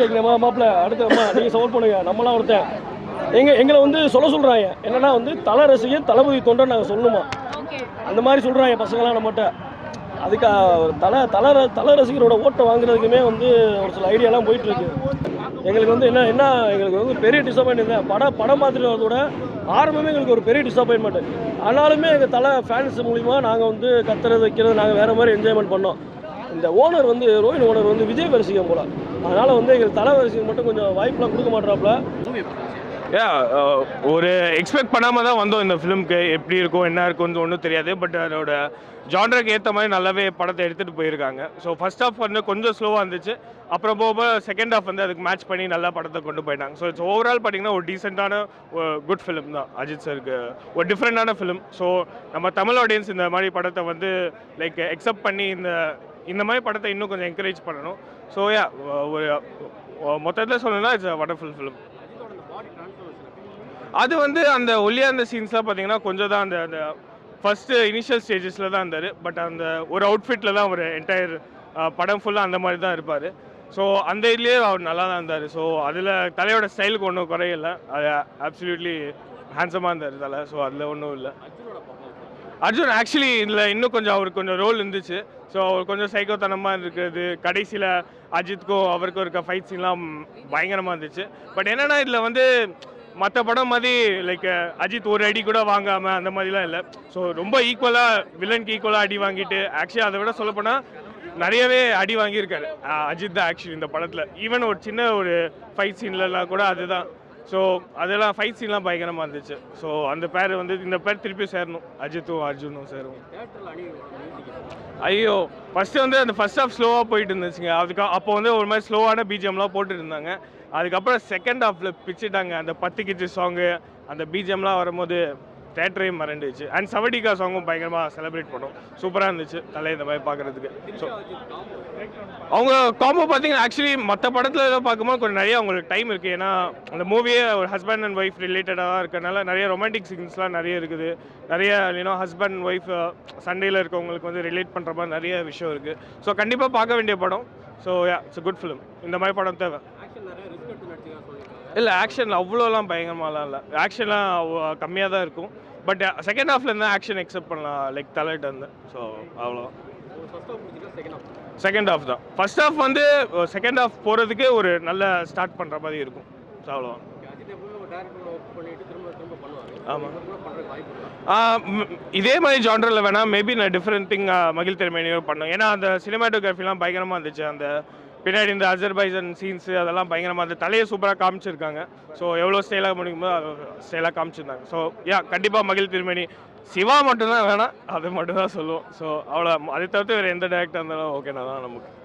கேட்குறேன் மாப்பிள்ள அடுத்து அம்மா நீங்கள் சப்போர்ட் பண்ணுங்க. நம்மளாம் ஒருத்தன். எங்க எங்களை வந்து சொல்ல சொல்கிறாங்க என்னன்னா வந்து தலை ரசிகன் தளபதி தொண்டை நாங்கள் சொல்லணுமா? அந்த மாதிரி சொல்கிறாங்க பசங்களாம் நம்மகிட்ட. அதுக்கு தலை தலை தலை ரசிகரோட ஓட்டை வாங்குறதுக்குமே வந்து ஒரு சில ஐடியாலாம் போயிட்டு இருக்கு. எங்களுக்கு வந்து என்ன என்ன எங்களுக்கு வந்து பெரிய டிசப்பாயின்ட் தான் படம் படம் பார்த்துட்டு வரதோட ஆரம்பமே எங்களுக்கு ஒரு பெரிய டிசப்பாயின்மெண்ட் ஆனாலுமே எங்கள் தலை ஃபேன்ஸ் மூலிமா நாங்கள் வந்து கத்துறது வைக்கிறது நாங்கள் வேறு மாதிரி என்ஜாய்மெண்ட் பண்ணோம். இந்த ஓனர் வந்து ரோஹின் ஓனர் வந்து விஜய் ரசிகம் போல. அதனால் வந்து எங்களுக்கு தலை ரசிகம் மட்டும் கொஞ்சம் வாய்ப்பெலாம் கொடுக்க மாட்டாப்புல யா ஒரு எக்ஸ்பெக்ட் பண்ணாமல் தான் வந்தோம் இந்த ஃபிலிம்க்கு எப்படி இருக்கும் என்ன இருக்கும்னு ஒன்றும் தெரியாது. பட் அதோட ஜான்ருக்கு ஏற்ற மாதிரி நல்லாவே படத்தை எடுத்துகிட்டு போயிருக்காங்க. ஸோ ஃபர்ஸ்ட் ஹாஃப் வந்து கொஞ்சம் ஸ்லோவாக இருந்துச்சு. அப்புறம் போக போக செகண்ட் ஹாஃப் வந்து அதுக்கு மேட்ச் பண்ணி நல்லா படத்தை கொண்டு போயிட்டாங்க. ஸோ இட்ஸ் ஓவரால் பார்த்தீங்கன்னா ஒரு டீசெண்டான குட் ஃபிலிம் தான். அஜித் சருக்கு ஒரு டிஃப்ரெண்டான ஃபிலிம் ஸோ நம்ம தமிழ் ஆடியன்ஸ் இந்த மாதிரி படத்தை வந்து லைக் எக்ஸப்ட் பண்ணி இந்த இந்த மாதிரி படத்தை இன்னும் கொஞ்சம் என்கரேஜ் பண்ணணும். ஸோ யா ஒரு மொத்தத்தில் சொல்லணும்னா இட்ஸ் வண்டர்ஃபுல் ஃபிலிம் அது வந்து அந்த ஒல்லியா சீன்ஸ்லாம் பார்த்தீங்கன்னா கொஞ்சம் தான் அந்த அந்த ஃபஸ்ட்டு இனிஷியல் ஸ்டேஜஸில் தான் இருந்தார். பட் அந்த ஒரு அவுட்ஃபிட்டில் தான் ஒரு என்டையர் படம் ஃபுல்லாக அந்த மாதிரி தான் இருப்பார். ஸோ அந்த இதுலேயே அவர் நல்லா தான் இருந்தார். ஸோ அதில் தலையோட ஸ்டைலுக்கு ஒன்றும் குறையில. அது அப்சல்யூட்லி ஹேண்ட்ஸமாக இருந்தார் தலை. ஸோ அதில் ஒன்றும் இல்லை. அர்ஜுன் ஆக்சுவலி இதில் இன்னும் கொஞ்சம் அவருக்கு கொஞ்சம் ரோல் இருந்துச்சு. ஸோ அவர் கொஞ்சம் சைக்கோத்தனமாக இருக்கிறது கடைசியில் அஜித்துக்கும் அவருக்கும் இருக்க ஃபைட் சீன்லாம் பயங்கரமாக இருந்துச்சு. பட் என்னென்னா இதில் வந்து மற்ற படம் மாதிரி லைக் அஜித் ஒரு அடி கூட வாங்காமல் அந்த மாதிரிலாம் இல்லை. ஸோ ரொம்ப ஈக்குவலாக வில்லனுக்கு ஈக்குவலாக அடி வாங்கிட்டு ஆக்சுவலி அதை விட சொல்லப்போனால் நிறையவே அடி வாங்கியிருக்காரு. அஜித் தான் ஆக்சுவலி இந்த படத்தில். ஈவன் ஒரு சின்ன ஒரு ஃபைட் சீன்லலாம் கூட அதுதான். ஸோ அதெல்லாம் ஃபைட் சீன்லாம் பயங்கரமாக இருந்துச்சு. ஸோ அந்த பேர் வந்து இந்த பேர் திருப்பி சேரணும். அஜித்தும் அர்ஜுனும் சேரும் ஐயோ ஃபர்ஸ்ட் வந்து அந்த ஃபர்ஸ்ட் ஹாஃப் ஸ்லோவாக போயிட்டு இருந்துச்சுங்க. அதுக்கு அப்போ வந்து ஒரு மாதிரி ஸ்லோவான பிஜிஎம்லாம் போட்டுட்டு இருந்தாங்க. அதுக்கப்புறம் செகண்ட் ஹாஃபில் பிச்சுட்டாங்க. அந்த பத்து கிச்சு சாங்கு அந்த பிஜிஎம்லாம் வரும்போது தேட்டரையும் மறந்துச்சு அண்ட் சவடிகா சாங்கும் பயங்கரமாக செலிப்ரேட் பண்ணோம். சூப்பராக இருந்துச்சு. தலை இந்த மாதிரி பார்க்குறதுக்கு ஸோ அவங்க காம்போ பார்த்தீங்கன்னா ஆக்சுவலி மற்ற படத்தில் ஏதோ பார்க்கும்போது கொஞ்சம் நிறைய அவங்களுக்கு டைம் இருக்குது ஏன்னா அந்த மூவியே ஒரு ஹஸ்பண்ட் அண்ட் ஒய்ஃப் ரிலேட்டடாக தான் இருக்கறனால நிறைய ரொமான்டிக் சீன்ஸ்லாம் நிறைய இருக்குது. நிறைய you know husband and wife சண்டேயில் இருக்கவங்களுக்கு வந்து ரிலேட் பண்ணுற மாதிரி நிறைய விஷயம் இருக்குது ஸோ கண்டிப்பாக பார்க்க வேண்டிய படம். So ya it's good film இந்த மாதிரி படம் தேவை. இல்லை ஆக்ஷன் அவ்வளோலாம் பயங்கரமாலாம் இல்லை. ஆக்ஷன்லாம் கம்மியாக தான் இருக்கும். பட் செகண்ட் ஹாஃப்ல இருந்தால் ஆக்ஷன் எக்ஸெப்ட் பண்ணலாம். லைக் தலைட்டு வந்து ஸோ அவ்வளோ. செகண்ட் ஹாஃப் தான். ஃபர்ஸ்ட் ஹாஃப் வந்து செகண்ட் ஹாஃப் போகிறதுக்கு ஒரு நல்ல ஸ்டார்ட் பண்ணுற மாதிரி இருக்கும். ஸோ அவ்வளோ. ஆமாம் இதே மாதிரி ஜான்ரில் வேணால் மேபி நான் டிஃப்ரெண்ட் திங் மகிழ் திறமையினையும் பண்ணோம் ஏன்னா அந்த சினிமாட்டோகிராஃபிலாம் பயங்கரமாக இருந்துச்சு. அந்த பின்னாடி இந்த அஜர்பைசன் சீன்ஸு அதெல்லாம் பயங்கரமாக அந்த தலையை சூப்பராக காமிச்சிருக்காங்க. ஸோ எவ்வளோ ஸ்டைலாக முடிக்குமோ ஸ்டைலாக காமிச்சிருந்தாங்க. ஸோ யா கண்டிப்பாக மகிழ் திருமணி சிவா மட்டும்தான் வேணாம் அது மட்டும் தான் சொல்லுவோம். ஸோ அவ்வளோ அதை தவிர்த்து வேறு எந்த டேரக்டர் இருந்தாலும் ஓகேனா தான் நமக்கு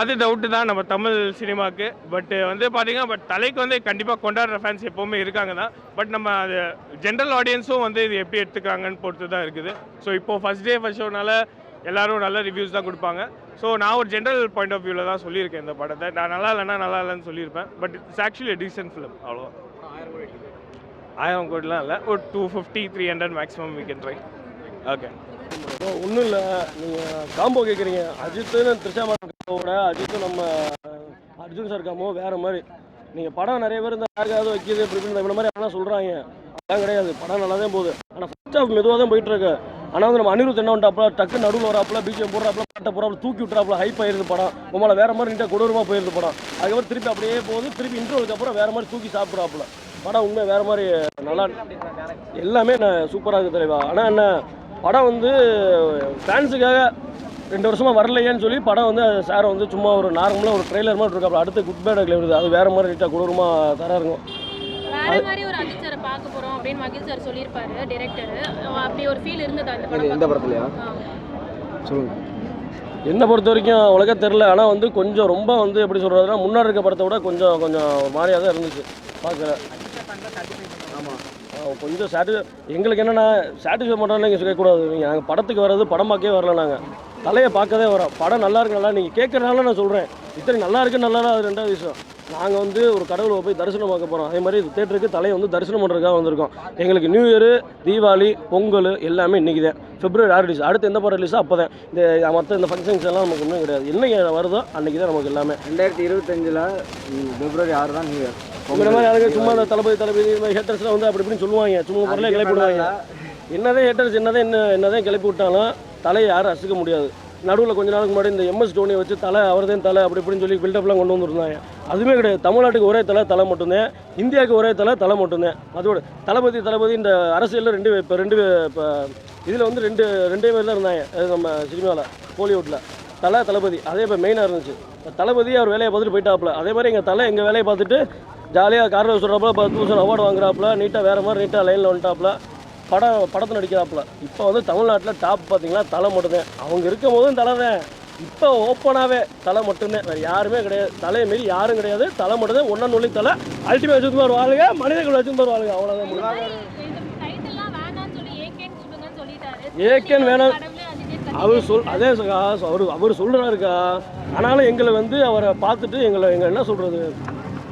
அது டவுட்டு தான் நம்ம தமிழ் சினிமாவுக்கு பட்டு வந்து பார்த்தீங்கன்னா பட் தலைக்கு வந்து கண்டிப்பாக கொண்டாடுற ஃபேன்ஸ் எப்போவுமே இருக்காங்க தான். பட் நம்ம அது ஜென்ரல் ஆடியன்ஸும் வந்து இது எப்படி எடுத்துக்கிறாங்கன்னு பொறுத்து தான் இருக்குது. ஸோ இப்போ ஃபர்ஸ்ட் டே ஃபஸ்ட் ஷோனால எல்லாரும் நல்ல ரிவ்யூஸ் தான் கொடுப்பாங்க. ஸோ நான் ஒரு ஜென்ரல் பாயிண்ட் ஆஃப் வியூவில் தான் சொல்லியிருக்கேன் இந்த படத்தை. நான் நல்லா இல்லைன்னா நல்லா இல்லைன்னு சொல்லியிருப்பேன். But it's actually decent film அவ்வளோ ஆயிரம் கோடிலாம் இல்லை. ஒரு two fifty three hundred maximum we can try okay ஒன்றும் இல்லை. நீங்கள் காம்போ கேட்குறீங்க அஜித்துன்னு த்ரிஷா விட அஜித்தும் நம்ம அர்ஜுன் சார் காம்போ வேறு மாதிரி. நீங்கள் படம் நிறைய பேர் இந்த யாருக்காவது வைக்கிது இப்படி இப்படி இந்த மாதிரி அதெல்லாம் சொல்கிறாங்க அதெல்லாம் கிடையாது. படம் நல்லா தான் போகுது. ஆனால் ஃபர்ஸ்ட் ஆஃப் மெதுவாக தான் போயிட்டுருக்கு ஆனால் வந்து நம்ம அனிருத் என்ன பண்ணுறாப்புல டக்கு நடுவில் வராப்புல பிஜிஎம் போடுறாப்புல பாட்டை போகிறாப்புல தூக்கி விட்டுறாப்புல ஹைப் ஆயிருது படம். உங்களை வேறு மாதிரி நீட்டாக கொடூரமாக போயிருது படம். அதுக்கப்புறம் திருப்பி அப்படியே போகுது. திருப்பி இன்டர்வலுக்கு அப்புறம் வேற மாதிரி தூக்கி சாப்பிட்றாப்புல. படம் உண்மை வேற மாதிரி நல்லா எல்லாமே நான் சூப்பராக இருக்குது தலைவா. ஆனால் என்ன படம் வந்து ஃபேன்ஸுக்காக ரெண்டு வருஷமாக வரலையேன்னு சொல்லி படம் வந்து சார் வந்து சும்மா ஒரு நார்மலாக ஒரு ட்ரெய்லர் மாதிரி இருக்காப்புல. அடுத்து குட் பேட் வருது அது வேறு மாதிரி நீட்டாக கொடூரமாக தராக இருக்கும் வேற மாதிரி ஒரு அஜித் சாரை பார்க்க போறோம் அப்படின்னு மகிழ் சார் சொல்லியிருப்பாரு டைரக்டர் அப்படி ஒரு ஃபீல் இருந்தது அந்த படம் இந்த படத்துலையா. சொல்லுங்க. என்னை பொறுத்த வரைக்கும் உலக தெரில ஆனால் வந்து கொஞ்சம் ரொம்ப வந்து எப்படி சொல்கிறதுனா முன்னாடி இருக்க படத்தை விட கொஞ்சம் கொஞ்சம் மாதிரியாக தான் இருந்துச்சு பார்க்கல. ஆமாம் கொஞ்சம் சாட்டிஸ் எங்களுக்கு என்னென்னா சாட்டிஸ்ஃபை பண்ணுறோம்னு நீங்கள் சொல்லக்கூடாது நீங்கள் நாங்கள் படத்துக்கு வர்றது படம் பார்க்கவே வரல நாங்கள் தலையை பார்க்கவே வரோம் படம் நல்லா இருக்கு நல்லா நீங்கள் கேட்குறதுனால நான் சொல்கிறேன் இத்தனை நல்லா இருக்கு நல்லா அது ரெண்டாவது விஷயம். நாங்கள் வந்து ஒரு கடவுளை போய் தரிசனம் பார்க்க போகிறோம் அதே மாதிரி தேட்டருக்கு தலையை வந்து தரிசனம் பண்ணுறதுக்காக வந்திருக்கோம். எங்களுக்கு நியூ இயரு தீபாவளி பொங்கல் எல்லாமே இன்றைக்கி தான். பிப்ரவரி ஆறு ரிலீஸ் அடுத்து எந்த படம் ரிலீஸோ அப்போ தான் இந்த மற்ற இந்த ஃபங்க்ஷன்ஸ் எல்லாம் நமக்கு ஒன்றும் கிடையாது. என்னைக்கு வருதோ அன்றைக்கி தான் நமக்கு எல்லாமே. ரெண்டாயிரத்தி இருபத்தஞ்சில் பிப்ரவரி ஆறு தான் நியூ இயர் இந்த மாதிரி யாருக்கு சும்மா இந்த தளபதி தளபதி ஹேட்டர்ஸ்லாம் வந்து அப்படி இப்படின்னு சொல்லுவாங்க. சும்மா பொருளே கிளப்பி விடுவாங்க. என்னதான் ஹேட்டர்ஸ் என்னதான் என்ன என்னதான் கிளப்பி விட்டாலும் தலையை யாரும் அசுக்க முடியாது. நடுவில் கொஞ்ச நாளுக்கு முன்னாடி இந்த எம்எஸ் டோனியை வச்சு தலை அவர்தான் தலை அப்படி இப்படின்னு சொல்லி பில்டப்லாம் கொண்டு வந்துருந்தாங்க. அதுவுமே கிடையாது. தமிழ்நாட்டுக்கு ஒரே தலை தலை மட்டும்தான். இந்தியாவுக்கு ஒரே தலை தலை மட்டும்தான். அதோட தளபதி தளபதி இந்த அரசியலில் ரெண்டு இப்போ ரெண்டு இப்போ இதில் வந்து ரெண்டு ரெண்டே பேர் தான் இருந்தாங்க. அது நம்ம சினிமாவில் கோலிவுட்டில் தலை தளபதி. அதே இப்போ மெயினாக இருந்துச்சு. தளபதி அவர் வேலையை பார்த்துட்டு போயிட்டாப்புல. அதே மாதிரி எங்கள் தலை எங்கள் வேலையை பார்த்துட்டு ஜாலியாக காரில் சொல்கிறாப்புல பத்து வருஷம் அவார்டு வாங்குறாப்புல. நீட்டாக வேறு மாதிரி நீட்டாக லைனில் வந்துட்டாப்புல. படம் படத்தில் நடிக்கிறாப்புல. இப்போ வந்து தமிழ்நாட்டில் டாப் பார்த்தீங்கன்னா தலை மட்டும்தான் அவங்க இருக்கும் போதும் தலை தான். இப்போ ஓப்பனாகவே தலை மட்டும்தான் வேறு யாருமே கிடையாது. தலையை மீறி யாரும் கிடையாது. தலை மட்டும்தான் ஒன்றா நொல்லி தலை. அல்டிமேட் வச்சுருந்து வருவாளுங்க. மனிதர்கள் வச்சுருந்து வருவாளுங்க. அவ்வளோதான் முடியும் இந்த ஏகேன்னு வேணாம். அவர் சொல் அதே அவர் அவர் சொல்கிறாருக்கா ஆனாலும் எங்களை வந்து அவரை பார்த்துட்டு எங்களை எங்களை என்ன சொல்கிறது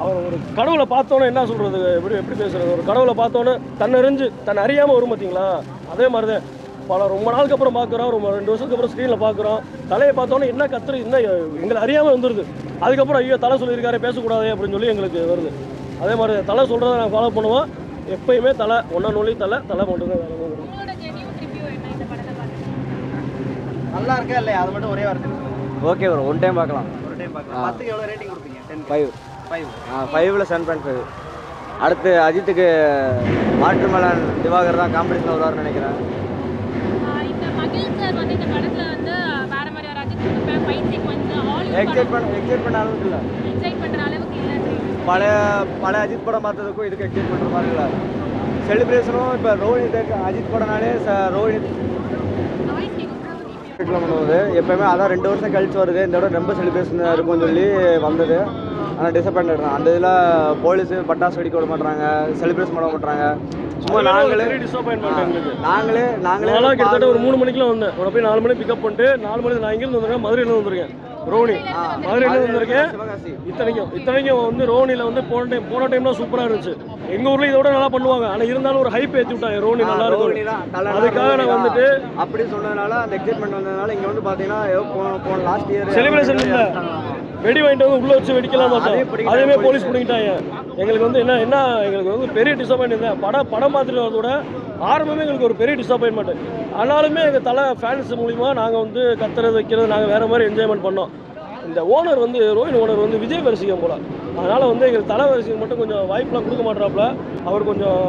அவர் ஒரு கடவுளை பார்த்தோன்னே என்ன சொல்கிறது எப்படி எப்படி பேசுறது? ஒரு கடவுளை பார்த்தோன்னே தன்னறிஞ்சு தன்னை அறியாமல் வரும் பார்த்தீங்களா அதே மாதிரி தான் பல ரொம்ப நாளுக்கு அப்புறம் பார்க்குறோம் ரொம்ப ரெண்டு வருஷத்துக்கு அப்புறம் ஸ்க்ரீனில் பார்க்குறோம் தலையை பார்த்தோன்னே என்ன கத்துரு என்ன எங்களை அறியாமல் வந்துடுது அதுக்கப்புறம் ஐயோ தலை சொல்லியிருக்காரு பேசக்கூடாது அப்படின்னு சொல்லி எங்களுக்கு வருது. அதே மாதிரி தலை சொல்கிறத நாங்கள் ஃபாலோ பண்ணுவோம். எப்பயுமே தலை ஒன்றா நொழி தலை தலை மட்டும்தான் வேலை நல்லா இருக்கா இல்லையா? அது மட்டும் ஒரே வார்த்தை. ஓகே ப்ரோ ஒன் டைம் பார்க்கலாம். ஒரு டைம் பார்க்கலாம். பத்துக்கு எவ்வளோ ரேட்டிங் கொடுப்பீங்க? டென் ஃபைவ் ஃபைவ்ல செவன் பாயிண்ட் ஃபைவ் அடுத்து அஜித்துக்கு மாற்றுமலன் திவாகர் தான் காம்படிஷன் வருவார்னு நினைக்கிறேன். எக்ஸைட் பண்ண எக்ஸைட் பண்ண அளவுக்கு இல்லை. எக்ஸைட் பண்ற அளவுக்கு இல்லை பழைய பழைய அஜித் படம் பார்த்ததுக்கும் இதுக்கு எக்ஸைட் பண்ணுற மாதிரி இல்லை. செலிப்ரேஷனும் இப்போ ரோஹினி தேக்க அஜித் படம்னாலே வீட்டில் பண்ணுவது எப்பயுமே அதான் ரெண்டு வருஷம் கழிச்சு வருது. இந்த தடவை ரொம்ப செலிப்ரேஷன் இருக்கும்னு சொல்லி வந்தது. ஆனால் டிசப்பாயின்ட் அந்த இதில் போலீஸு பட்டாசு வெடிக்க விட மாட்டாங்க செலிப்ரேஷன் பண்ண மாட்டாங்க சும்மா நாங்களே நாங்களே நாங்களே கிட்டத்தட்ட ஒரு மூணு மணிக்கெலாம் வந்தேன். உன போய் நாலு மணி பிக்கப் பண்ணிட்டு நாலு மணி நான் இங்கேருந்து வந்திருக்கேன் மதுரையில வந்திருக்கேன். ரோனி மதுரையில வந்திருக்கேன். இத்தனைக்கும் இத்தனைக்கும் வந்து ரோனியில் வந்து போன டைம் போன டைம்லாம் சூப்பராக இருந்துச்சு. எங்கள் ஊரில் இதை விட நல்லா பண்ணுவாங்க. ஆனால் இருந்தாலும் ஒரு ஹைப் ஏற்றி விட்டாங்க. ரோனி நல்லா இருக்கும் அதுக்காக நான். வந்துட்டு அப்படி சொன்னதுனால அந்த எக்ஸைட்மெண்ட் வந்ததுனால இங்கே வந்து பார்த்தீங்கன்னா போன போன லாஸ்ட் இயர் செலிப்ரேஷன் இல்லை. வெடி வாங்கிட்டு வந்து உள்ள வச்சு வெடிக்கலாம் அதையுமே போலீஸ். பிடிக்கிட்டாங்க. எங்களுக்கு வந்து என்ன என்ன எங்களுக்கு வந்து பெரிய டிசப்பாயின்ட் தான் படம் படம் பார்த்துட்டு வரதோட ஆரம்பமே எங்களுக்கு ஒரு பெரிய டிசப்பாயின்மெண்ட் ஆனாலுமே எங்கள் தலை ஃபேன்ஸ் மூலிமா நாங்கள் வந்து கத்துறது வைக்கிறது நாங்கள் வேறு மாதிரி என்ஜாய்மெண்ட் பண்ணோம். இந்த ஓனர் வந்து ரோஹின் ஓனர் வந்து விஜய் ரசிகம் போல. அதனால் வந்து எங்களுக்கு தலை ரசிகம் மட்டும் கொஞ்சம் வாய்ப்புலாம் கொடுக்க மாட்டாப்புல அவர் கொஞ்சம்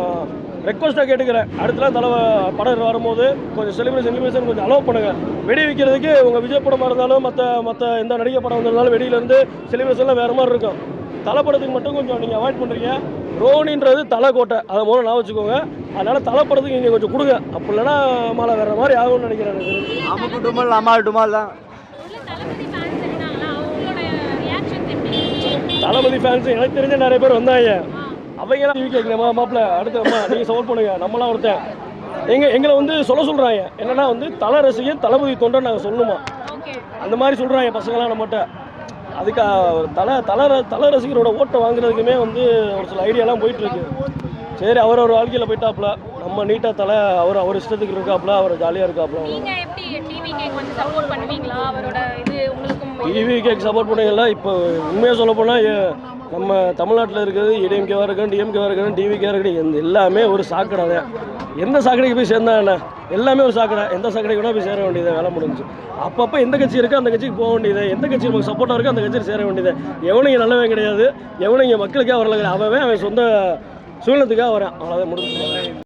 ரெக்வஸ்ட்டாக கேட்டுக்கிறேன். அடுத்தலாம் தலை படம் வரும்போது கொஞ்சம் செலிப்ரேஷன் செலிப்ரேஷன் கொஞ்சம் அலோவ் பண்ணுங்க. வெடி வைக்கிறதுக்கு உங்கள் விஜய் படமாக இருந்தாலும் மற்ற மற்ற எந்த நடிகை படம் வந்திருந்தாலும் வெடியிலேருந்து செலிப்ரேஷன்லாம் வேறு மாதிரி இருக்கும். தலை படத்துக்கு மட்டும் கொஞ்சம் நீங்கள் அவாய்ட் பண்ணுறீங்க ரோனின்றது தலை கோட்டை. அதை முதல்ல நான் வச்சுக்கோங்க. அதனால் தலை படத்துக்கு நீங்கள் கொஞ்சம் கொடுங்க. அப்படி இல்லைன்னா மழை வேறு மாதிரி ஆகும்னு நினைக்கிறேன் எனக்கு அமுக்கு டுமல் அம்மாள் டுமால் தான். தளபதி ஃபேன்ஸ் எனக்கு தெரிஞ்ச நிறைய பேர் வந்தாங்க. அவங்களாம் டிவி கேட்கல மாப்பிள்ள அடுத்து நீங்கள் சப்போர்ட் பண்ணுங்க. நம்மளாம் ஒருத்தன். எங்க எங்களை வந்து சொல்ல சொல்கிறாங்க என்னன்னா வந்து தலை ரசிகன் தளபதி தொண்டை நாங்கள் சொல்லணுமா ஓகே. அந்த மாதிரி சொல்கிறாங்க பசங்களாம் நம்மகிட்ட. அதுக்கு தலை தலை தலை ரசிகரோட ஓட்டை வாங்குறதுக்குமே வந்து ஒரு சில ஐடியாலாம் போயிட்டு இருக்கு சரி அவர் ஒரு வாழ்க்கையில் போயிட்டாப்புல. நம்ம நீட்டாக தலை அவர் அவர் இஷ்டத்துக்கு இருக்காப்புல அவர் ஜாலியாக இருக்காப்புல. டிவிகேக்கு டிவி சப்போர்ட் பண்ணுவீங்களா இப்போ உண்மையாக சொல்ல போனால் நம்ம தமிழ்நாட்டில் இருக்கிறது ஏடிஎம்கேவாக இருக்கணும் டிஎம்கேவாக இருக்கணும் டிவிகேவாக இருக்கட்டும் எந்த எல்லாமே ஒரு சாக்கடை தான். எந்த சாக்கடைக்கு போய் சேர்ந்தா என்ன? எல்லாமே ஒரு சாக்கடை. எந்த சாக்கடைக்கு கூட போய் சேர வேண்டியது வேலை முடிஞ்சு. அப்பப்போ எந்த கட்சி இருக்கோ அந்த கட்சிக்கு போக வேண்டியது. எந்த கட்சி நமக்கு சப்போர்ட்டாக இருக்கோ அந்த கட்சிக்கு சேர வேண்டியது. எவனும் இங்கே நல்லவன் கிடையாது. எவனும் இங்கே மக்களுக்காக வரல கிடையாது. அவன் அவன் சொந்த சூழ்நிலத்துக்காக வரான். அவ்வளோதான் முடிஞ்சு